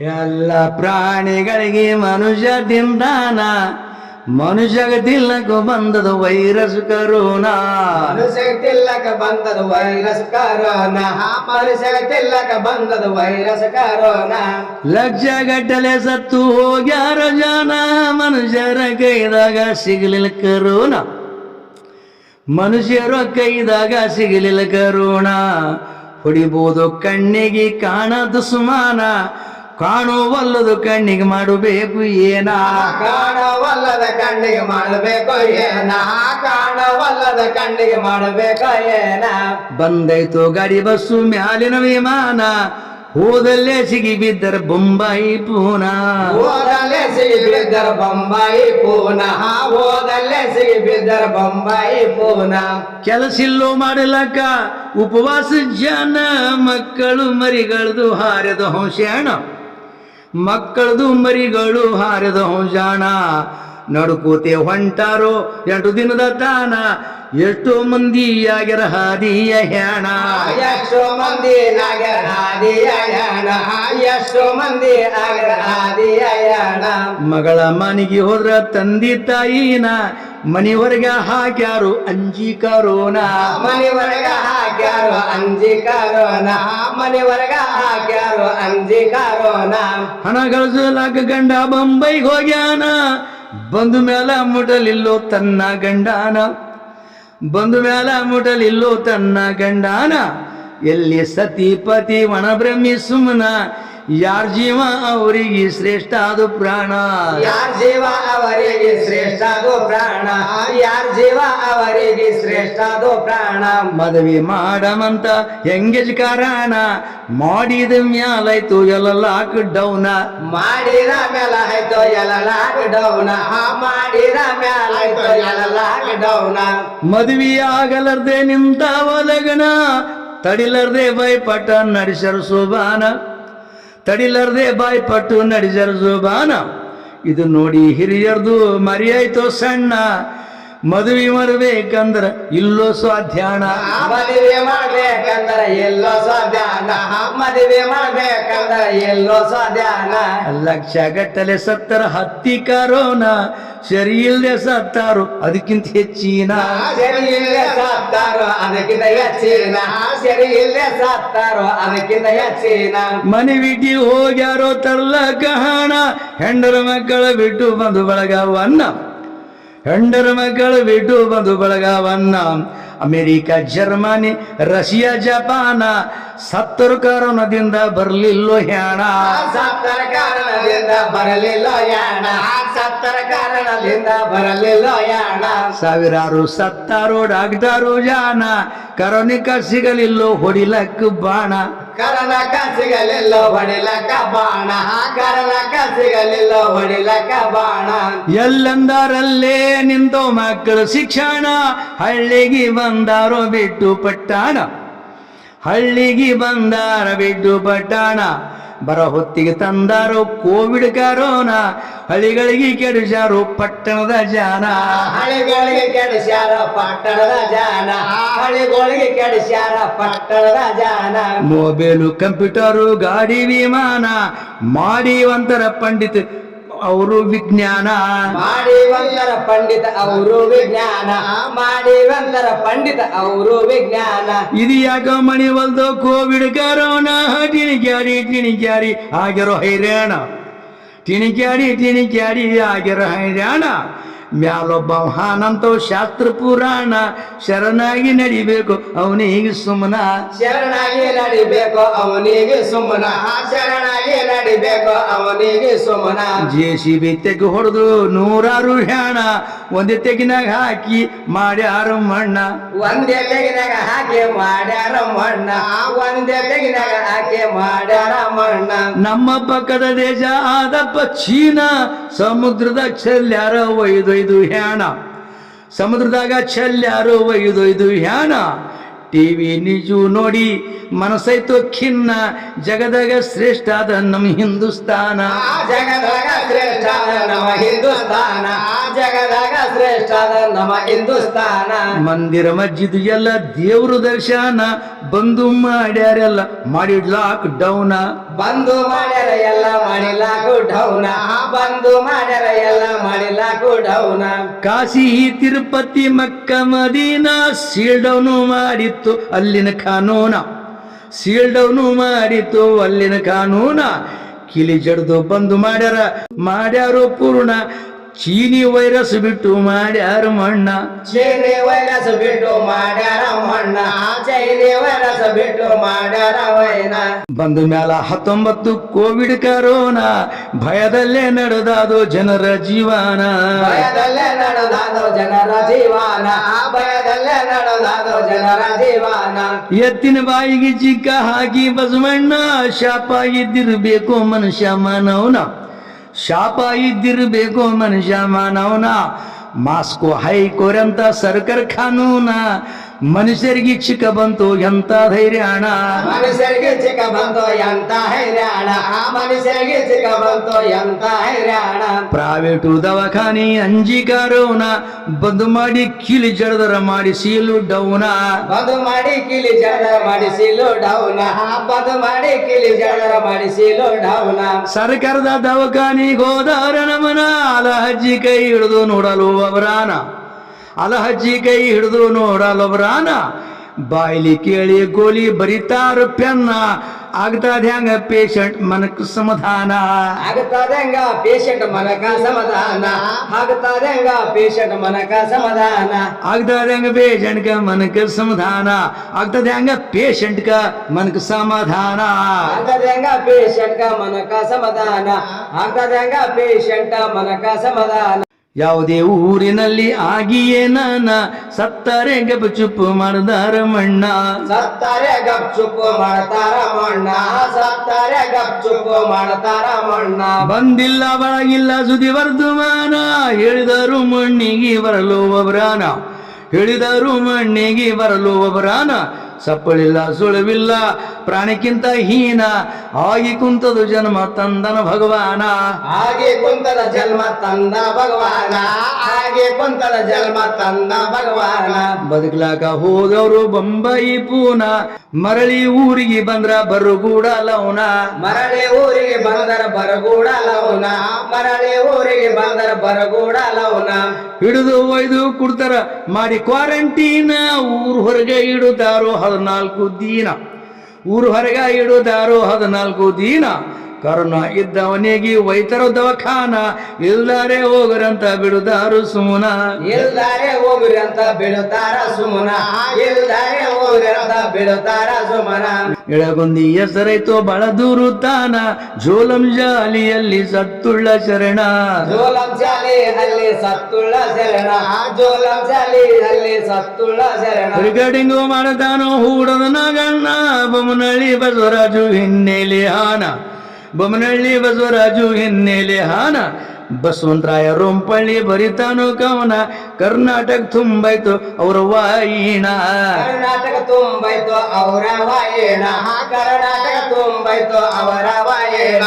ಎಲ್ಲ ಪ್ರಾಣಿಗಳಿಗೆ ಮನುಷ್ಯ ತಿಂದಾನ ಮನುಷ್ಯಗ ತಿಲ್ಲಕ ಬಂದದ ವೈರಸ್ ಕರೋನಾ. ಮನುಷ್ಯ ತಿಲ್ಲಕ ಬಂದದ ವೈರಸ್ ಕರೋನಾ. ಮನುಷ್ಯ ತಿಲ್ಲಕ ಬಂದದ ವೈರಸ್ ಕರೋನಾ. ಲಕ್ಷ ಗಟ್ಟಲೆ ಸತ್ತು ಹೋಗ್ಯಾರ ಜನ. ಮನುಷ್ಯರ ಕೈದಾಗ ಸಿಗಲಿಲ್ಲ ಕರೋನಾ. ಮನುಷ್ಯರ ಕೈದಾಗ ಸಿಗಲಿಲ್ಲ ಕರೋಣ ಹೊಡಿಬೋದು ಕಣ್ಣಿಗೆ ಕಾಣದು ಸುಮಾನ. ಕಾಣುವಲ್ಲದು ಕಣ್ಣಿಗೆ ಮಾಡಬೇಕು ಏನ? ಕಾಣವಲ್ಲದ ಕಣ್ಣಿಗೆ ಮಾಡಬೇಕು ಏನ? ಕಾಣವಲ್ಲದ ಕಣ್ಣಿಗೆ ಮಾಡಬೇಕು ಏನ? ಬಂದೈತು ಗಾಡಿ ಬಸ್ಸು ಮ್ಯಾಲಿನ ವಿಮಾನ ಹೋದಲ್ಲೇ ಸಿಗಿ ಬಿದ್ದರ ಬೊಂಬಾಯಿ ಪೂನ. ಹೋದಲ್ಲೇ ಸಿಗಿ ಬಿದ್ದರ ಬೊಂಬಾಯಿ ಪೂನ. ಹೋದಲ್ಲೇ ಸಿಗಿ ಬಿದ್ದರ ಬೊಂಬಾಯಿ ಪೂನ. ಕೆಲಸಿಲ್ಲೋ ಮಾಡಲಕ್ಕ ಉಪವಾಸ ಜನ ಮಕ್ಕಳು ಮರಿಗಳದು ಹಾರದ ಹೊಂಶಾಣ ಮಕ್ಕಳದು ಮರಿಗಳು ಹಾರದ ಹೊಂಶಾಣ ನಡುಕೂತೆ ಹೊಂಟಾರೋ ಎಂಟು ದಿನದ ತಾನ ಎಷ್ಟೋ ಮಂದಿ ಆಗ್ಯರ ಹಾದಿಯ ಹ್ಯಾಣ. ಎಷ್ಟೋ ಮಂದಿ ನಾಗರ ಹ್ಯಾಣ. ಎಷ್ಟೋ ಮಂದಿ ನಾಗರ ಹ್ಯಾಣ. ಮಗಳ ಮನೆಗೆ ಹೋದ್ರ ತಂದಿ ತಾಯಿನ ಮನೆವರೆಗ ಹಾಕ್ಯಾರು ಅಂಜಿ ಕರೋನಾ ಮನೆವರೆಗ ಹಾಕ್ಯಾರು ಅಂಜಿ ಕಾರೋನ ಮನೆವರೆಗ ಹಾಕ್ಯಾರು ಅಂಜಿ ಕಾರೋನ ಹಣ ಗಳಿಸಲಾಕ ಗಂಡ ಬೊಂಬೈಗೆ ಹೋಗ್ಯಾನ. ಬಂದು ಮ್ಯಾಲ ಮುಟಲಿಲ್ಲೋ ತನ್ನ ಗಂಡಾನ. ಬಂದು ಮ್ಯಾಲ ಮುಟಲಿಲ್ಲೋ ತನ್ನ ಗಂಡಾನ. ಎಲ್ಲಿ ಸತಿ ಪತಿ ಒಣಬ್ರಹ್ಮಿ ಸುಮನ. ಯಾರ ಜೀವ ಅವರಿಗೆ ಶ್ರೇಷ್ಠ ಅದು ಪ್ರಾಣ? ಯಾರ ಜೀವ ಅವರಿಗೆ ಶ್ರೇಷ್ಠ ಅದು ಪ್ರಾಣ? ಯಾರ ಜೀವ ಅವರಿಗೆ ಶ್ರೇಷ್ಠ ಅದು ಪ್ರಾಣ? ಮದುವೆ ಮಾಡಮಂತ ಹೆಂಗೇಜ್ ಕಾರಣ? ಮಾಡಿದ ಮ್ಯಾಲಾಯ್ತು ಎಲ್ಲ ಲಾಕ್ ಡೌನ ಮಾಡಿದ ಮ್ಯಾಲ ಆಯ್ತು ಎಲ್ಲ ಲಾಕ್ ಡೌನ ಮಾಡಿದ ಮ್ಯಾಲ ಆಯ್ತು ಎಲ್ಲ ಲಾಕ್ ಡೌನ ಮದುವೆ ಆಗಲರ್ದೆ ನಿಂತಾವ ಲಗ್ನ ತಡಿಲರ್ದೆ ಬಾಯ್ಪಟ್ಟ ನಡೆಸರು ಶೋಭಾನ ತಡಿಲರ್ದೆ ಬಾಯ್ಪಟ್ಟು ನಡಿಸರ್ ಜುಬಾನ. ಇದು ನೋಡಿ ಹಿರಿಯರ್ದು ಮರಿಯಾಯ್ತು ಸಣ್ಣ. ಮದುವೆ ಮರಬೇಕಂದ್ರ ಇಲ್ಲೋ ಸ್ವಾಧ್ಯಾನ. ಮದುವೆ ಮಾಡ್ಬೇಕಂದ್ರ ಎಲ್ಲೋ ಸ್ವಾಧ್ಯಾನ. ಮದುವೆ ಮಾಡ್ಬೇಕಂದ್ರ ಎಲ್ಲೋ ಸ್ವಾಧ್ಯಾನ. ಲಕ್ಷ ಗಟ್ಟಲೆ ಸತ್ತರ ಹತ್ತಿ ಕರೋನ ಸರಿ ಇಲ್ದೆ ಸತ್ತಾರು ಅದಕ್ಕಿಂತ ಹೆಚ್ಚಿನ. ಸರಿ ಇಲ್ಲದೆ ಸತ್ತಾರು ಅದಕ್ಕಿಂತ ಹೆಚ್ಚಿನ. ಸರಿ ಇಲ್ಲದೆ ಸತ್ತಾರು ಅದಕ್ಕಿಂತ ಹೆಚ್ಚಿನ. ಮನೆ ಬಿಟ್ಟಿ ಹೋಗ್ಯಾರೋ ತರ್ಲಕ ಹಣ ಹೆಂಡರ ಮಕ್ಕಳ ಬಿಟ್ಟು ಬಂದು ಬಳಗವನ್ನ ಹೆಂಡರ ಮಕ್ಕಳು ಬಿಟ್ಟು ಬಂದು ಬಳಗವನ್ನ. ಅಮೆರಿಕ ಜರ್ಮನಿ ರಷ್ಯಾ ಜಪಾನ ಸತ್ತರು ಕಾರಣದಿಂದ ಬರಲಿಲ್ಲೋ ಹ್ಯಾಣ ಸತ್ತರ ಕಾರಣದಿಂದ ಬರಲಿಲ್ಲ ಯಾಣ. ಸತ್ತರ ಕಾರಣದಿಂದ ಬರಲಿಲ್ಲ ಯಾಣ. ಸಾವಿರಾರು ಸತ್ತಾರು ಡಾಕ್ಟರು ಜಾಣ. ಕರೋನಿಕ ಸಿಗಲಿಲ್ಲೋ ಹೊಡಿಲಕ್ಕ ಬಾಣ. ಕರನಕ ಸಿಗಲಿಲ್ಲ ಹೊಡಿಲಕ ಬಾಣ ಕರನಕ ಸಿಗಲಿಲ್ಲ ಹೊಡಿಲಕ ಬಾಣ ಎಲ್ಲಂದರಲ್ಲೇ ನಿಂತು ಮಕ್ಕಳು ಶಿಕ್ಷಣ? ಹಳ್ಳಿಗೆ ಬಂದಾರು ಬಿಟ್ಟು ಪಟ್ಟಾಣ. ಹಳ್ಳಿಗೆ ಬಂದಾರ ಬಿಟ್ಟು ಪಟ್ಟಾಣ. ಬರ ಹೊತ್ತಿಗೆ ತಂದಾರೋ ಕೋವಿಡ್ ಕರೋನ ಹಳ್ಳಿಗಳಿಗೆ ಕೆಡಿಸಾರೋ ಪಟ್ಟಣದ ಜಾನ. ಹಳಿಗಳಿಗೆ ಕೆಡಿಸ್ಯಾರ ಪಟ್ಟಣದ ಜಾನ. ಹಳಿಗಳಿಗೆ ಕೆಡಿಸ್ಯಾರ ಪಟ್ಟಣದ ಜಾನ. ಮೊಬೈಲು ಕಂಪ್ಯೂಟರು ಗಾಡಿ ವಿಮಾನ ಮಾಡಿ ಒಂಥರ ಪಂಡಿತ್ ಅವರು ವಿಜ್ಞಾನ ಮಾಡಿ ಬಂದರ ಪಂಡಿತ ಅವರು ವಿಜ್ಞಾನ ಮಾಡಿ ಬಂದರ ಪಂಡಿತ ಅವರು ವಿಜ್ಞಾನ ಇದು ಯಾಕ ಮಣಿ ಒಲ್ದು ಕೋವಿಡ್ ಕರೋನಾ ಟಿಣಿಕ್ಯಾಡಿ ಟಿಣಿಕ್ಯಾಡಿ ಆಗಿರೋ ಹೈರಾಣ. ಟಿಣಿಕ್ಯಾಡಿ ಟಿಣಿಕ್ಯಾಡಿ ಆಗಿರೋ ಹೈರಾಣ. ಮ್ಯಾಲೊಬ್ಬ ಹಾನಂತೋ ಶಾಸ್ತ್ರ ಪುರಾಣ ಶರಣಾಗಿ ನಡಿಬೇಕು ಅವನಿಗೆ ಸುಮ್ಮನ ಶರಣಾಗಿ ನಡಿಬೇಕು ಅವನಿಗೆ ಸುಮ್ಮನ ಶರಣಾಗಿ ನಡಿಬೇಕು ಅವನಿಗೆ ಸುಮ್ಮನ ಜೆ ಸಿ ಬಿ ತೆಗೆ ಹೊಡೆದು ನೂರಾರು ಹ್ಯಾಣ ಒಂದೇ ತೆಗಿನಾಗ ಹಾಕಿ ಮಾಡ್ಯಾರ ಮಣ್ಣ. ಒಂದೇ ತೆಗಿನಾಗ ಹಾಕಿ ಮಾಡ್ಯಾರ ಮಣ್ಣ. ಒಂದೇ ತೆಗಿನಾಗ ಹಾಕಿ ಮಾಡ್ಯಾರ ಮಣ್ಣ. ನಮ್ಮ ಪಕ್ಕದ ದೇಶ ಆದಪ್ಪ ಚೀನಾ ಸಮುದ್ರದ ಚೆಲ್ಯಾರ ಒಯ್ದೊಯ್ದು ಹ್ಯಾಣ. ಸಮುದ್ರದಾಗ ಒಯ್ದು ಒಯ್ದೊಯ್ದು ಹ್ಯಾಣ. ಟಿವಿ ನಿಜು ನೋಡಿ ಮನಸ್ಸೈತು ಖಿನ್ನ. ಜಗದಾಗ ಶ್ರೇಷ್ಠ ಆದ ನಮ್ಮ ಹಿಂದೂಸ್ತಾನ. ಜಗದಾಗ ಶ್ರೇಷ್ಠ ನಮ್ಮ ಹಿಂದೂಸ್ತಾನ. ಜಗದಾಗ ಶ್ರೇಷ್ಠ ನಮ ಹಿಂದೂಸ್ತಾನ. ಮಂದಿರ ಮಜ್ಜಿದ ಎಲ್ಲ ದೇವ್ರ ದರ್ಶನ. ಬಂದು ಮಾಡ್ಯಾರೆಲ್ಲ ಮಾಡಿ ಲಾಕ್ ಡೌನ ಬಂದು ಮಾಡ್ಯಾರ ಎಲ್ಲ ಡೌನ ಬಂದು ಮಾಡ್ಯಾರ ಎಲ್ಲ ಲಾಕ್ ಡೌನ ಕಾಶಿ ತಿರುಪತಿ ಮಕ್ಕ ಮದಿನ ಸೀಲ್ ಡೌನು ಮಾಡಿತ್ತು ಅಲ್ಲಿನ ಕಾನೂನ. ಸೀಲ್ಡೌನು ಮಾಡಿತ್ತು ಅಲ್ಲಿನ ಕಾನೂನ. ಕಿಲಿ ಜಡ್ದು ಬಂದು ಮಾಡ್ಯಾರ. ಮಾಡ್ಯಾರು ಪೂರ್ಣ. ಚೀನಿ ವೈರಸ್ ಬಿಟ್ಟು ಮಾಡ್ಯಾರ ಮಣ್ಣ. ಚೀನಿ ವೈರಸ್ ಬಿಟ್ಟು ಮಾಡ್ಯಾರ ಮಣ್ಣ. ಚೈನಿ ವೈರಸ್ ಬಿಟ್ಟು ಮಾಡ್ಯಾರ ವೈನ. ಬಂದ ಮ್ಯಾಲ ಹತ್ತೊಂಬತ್ತು ಕೋವಿಡ್ ಕರೋನಾ. ಭಯದಲ್ಲೇ ನಡೆದಾದೋ ಜನರ ಜೀವನ. ಭಯದಲ್ಲೇ ನಡೆದಾದೋ ಜನರ ಜೀವನ. ಭಯದಲ್ಲೇ ನಡೆದಾದೋ ಜನರ ಜೀವನ. ಎತ್ತಿನ ಬಾಯಿಗೆ ಚಿಕ್ಕ ಹಾಕಿ ಬಸವಣ್ಣ ಶಾಪ ಇದ್ದಿರಬೇಕು ಮನುಷ್ಯ ಮಾನವನ. ಶಾಪ ಇದ್ದಿರ್ಬೇಕು ಮನುಷ್ಯ ಮಾನವನ ಮಾಸ್ಕೋ ಹೈಕೋರಂತ ಸರ್ಕಾರ ಕಾನೂನ ಮನುಷ್ಯರಿಗೆ ಚಿಕ್ಕ ಬಂತು ಎಂತ ಧೈರ್ಯಾಣ ಮನುಷ್ಯರಿಗೆ ಚಿಕ್ಕ ಬಂತು ಎಂತ ಹೈರಾಣ ಮನುಷ್ಯರಿಗೆ ಚಿಕ್ಕ ಬಂತು ಎಂತ ಹೈರಾಣ ಪ್ರೈವೇಟು ದವಾಖಾನಿ ಅಂಜಿ ಕರೋನ ಬಂದು ಮಾಡಿ ಕಿಲಿ ಜಡದರ ಮಾಡಿ ಸೀಲು ಡೌನ. ಬಂದು ಮಾಡಿ ಕಿಲಿ ಮಾಡಿ ಸೀಲು ಡೌನ. ಬಂದು ಮಾಡಿ ಕಿಲಿ ಮಾಡಿ ಸೀಲು ಡೌನ. ಸರ್ಕಾರದ ದವಾಖಾನಿಗೆ ಹೋದಾರ ನಮನ. ಅಲಹಜ್ಜಿ ಕೈ ಹಿಡಿದು ನೋಡಲು ಅವರಾನ. ಅಲಹಜ್ಜಿ ಕೈ ಹಿಡಿದು ನೋಡಲ್ಲೊಬ್ರಾನ ಬಾಯಿಲಿ ಕೇಳಿ ಗೋಲಿ ಬರಿತಾರ ಪೆನ್ನ. ಆಗ್ತದ ಹೆಂಗ ಪೇಷಂಟ್ ಮನಕ್ ಸಮಾಧಾನ? ಆಗ್ತದಂಗ ಪೇಷಂಟ್ ಮನಕ ಸಮಾಧಾನ? ಆಗ್ತದಂಗ ಪೇಷಂಟ್ ಮನಕ ಸಮಾಧಾನ? ಆಗ್ತದ ಹೆಂಗ ಪೇಷಂಟ್ ಮನಕ ಸಮಾಧಾನ? ಆಗ್ತದ ಹೆಂಗ ಪೇಷಂಟ್ ಕ ಮನಕ್ ಸಮಾಧಾನ? ಹೆಂಗ ಪೇಷಂಟ್ ಮನಕ ಸಮಾಧಾನ? ಆಗ್ತದಂಗ ಪೇಷಂಟ್ ಮನಕ ಸಮಾಧಾನ? ಯಾವುದೇ ಊರಿನಲ್ಲಿ ಆಗಿಯೇ ನಾನ ಸತ್ತರೆ ಗಪ್ ಚುಪ್ಪು ಮಾಡದಾರ ಮಣ್ಣ. ಸತ್ತಾರೆ ಗಪ್ ಚುಪ್ಪು ಮಾಡ್ತಾರ ಮಣ್ಣ. ಸತ್ತಾರೆ ಗಪ್ ಚುಪ್ಪು ಮಾಡ್ತಾರ ಮಣ್ಣ. ಬಂದಿಲ್ಲ ಬಳಗಿಲ್ಲ ಸುದಿ ವರ್ಧಮಾನ. ಹೇಳಿದರು ಮಣ್ಣಿಗೆ ಬರಲು ಒಬ್ರಾನ. ಹೇಳಿದರು ಮಣ್ಣಿಗೆ ಬರಲು ಒಬ್ರಾನ. ಸಪ್ಪಳಿಲ್ಲ ಸುಳುವಿಲ್ಲ ಪ್ರಾಣಿಕ್ಕಿಂತ ಹೀನ ಆಗಿ ಕುಂತದು ಜನ್ಮ ತಂದನ ಭಗವಾನ. ಹಾಗೆ ಕುಂತದ ಜನ್ಮ ತಂದ ಭಗವಾನ. ಹಾಗೆ ಕುಂತದ ಜನ್ಮ ತಂದ ಭಗವಾನ. ಬದುಕ್ಲಾಕ ಹೋದವರು ಬಂಬೈ ಪೂನ ಮರಳಿ ಊರಿಗೆ ಬಂದ್ರ ಬರಗೂಡ ಲವನ ಮರಳಿ ಊರಿಗೆ ಬಂದರ ಬರಗೂಡ ಲವನ ಮರಳಿ ಊರಿಗೆ ಬಂದರ ಬರಗೂಡ ಲವನ ಹಿಡಿದು ಒಯ್ದು ಕುಡ್ತಾರ ಮಾಡಿ ಕ್ವಾರಂಟೀನ್ ಊರ್ ಹೊರಗೆ ಇಡುತ್ತಾರೋ. ಹದಿನಾಲ್ಕು ದಿನ. ಊರು ಹೊರಗೆ ಇಡೋದಾರು ಹದಿನಾಲ್ಕು ದಿನ. ಕರೋನಾ ಇದ್ದವನಿಗೆ ವೈತರು ದವಾಖಾನ ಇಲ್ದಾರೆ ಹೋಗರಂತ ಬಿಡುದಾರು ಸುಮನ. ಇಲ್ದಾರೆ ಹೋಗರಂತ ಬಿಡುತ್ತಾರ ಸುಮನ. ಇಲ್ದಾರೆ ಹೋಗರಂತ ಬಿಡುತ್ತಾರ ಸುಮನ. ಇಳಗೊಂದಿ ಹೆಸರೈತು ಬಳ ದೂರು ತಾನ ಜೋಲಂ ಜಾಲಿಯಲ್ಲಿ ಸತ್ತುಳ್ಳ ಶರಣ. ಜೋಲಂ ಜಾಲಿಯಲ್ಲಿ ಸತ್ತುಳ್ಳ ಶರಣ. ಜೋಲಂ ಜಾಲಿಯಲ್ಲಿ ಸತ್ತುಳ್ಳ ಶರಣ. ರಿಗಾರ್ಡಿಂಗು ಮಾಡತಾನೋ ಹೂಡದ ನಾಗಣ್ಣ ಬೊಮ್ಮನಳ್ಳಿ ಬಸವರಾಜು ಹಿನ್ನೆಲೆ ಹಾನ ಬೊಮ್ಮನಹಳ್ಳಿ ಬಸವರಾಜು ಹಿನ್ನೆಲೆ ಹಾನ ಬಸವಂತರಾಯ ರೋಂಪಳ್ಳಿ ಬರಿತಾನೋ ಕವನ ಕರ್ನಾಟಕ ತುಂಬೈತು ಅವರ ವಾಯಿಣ ಕರ್ನಾಟಕ ತುಂಬೈತು ಅವರ ವಾಯೇಣ ಕರ್ನಾಟಕ ತುಂಬೈತು ಅವರ ವಾಯೇಣ